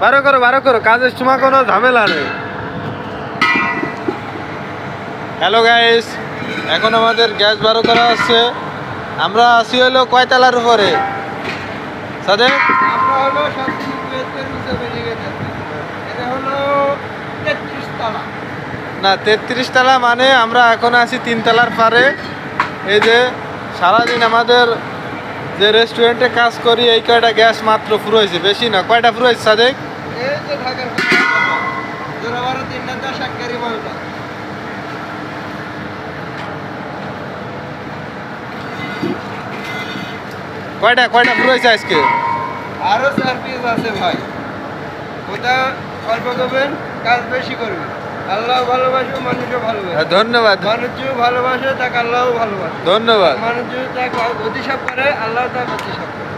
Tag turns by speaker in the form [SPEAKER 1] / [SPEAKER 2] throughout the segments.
[SPEAKER 1] বারো করো বারো করো কাজের সময় কোনো ঝামেলা নেই। হ্যালো গাইস এখন আমাদের গ্যাস বারো করা হচ্ছে। আমরা আসি হলো কয়তলার উপরে? না তেত্রিশ তালা মানে আমরা এখন আছি তিনতলার পারে। এই যে সারাদিন আমাদের যে রেস্টুরেন্টে কাজ করি এই কয়টা গ্যাস মাত্র ফুরোইছে? বেশি না? কয়টা ফুরোইছে সাদেক? কয়টা কয়টা ফুরোইছে আজকে?
[SPEAKER 2] আরও চার পিস আছে ভাই। ওটা অল্প করবেন কাজ বেশি করবেন। আল্লাহ ভালোবাসে মানুষও ভালোবাসে।
[SPEAKER 1] হ্যাঁ, ধন্যবাদ।
[SPEAKER 2] মানুষ যে ভালোবাসে তাকে আল্লাহও ভালোবাসে।
[SPEAKER 1] ধন্যবাদ।
[SPEAKER 2] মানুষ তাকে অতিসাপ করে আল্লাহ তাকে অতিসাপ করে।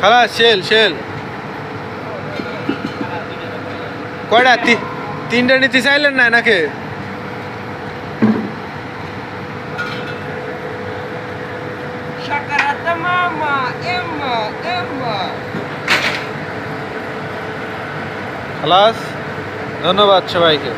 [SPEAKER 1] খালাস শেল শেল। কয়টা? তিনটা নিতে চাইলেন না নাকি?
[SPEAKER 2] Shakarata мама, Эмма, Эмма.
[SPEAKER 1] খালাস ধন্যবাদ সবাইকে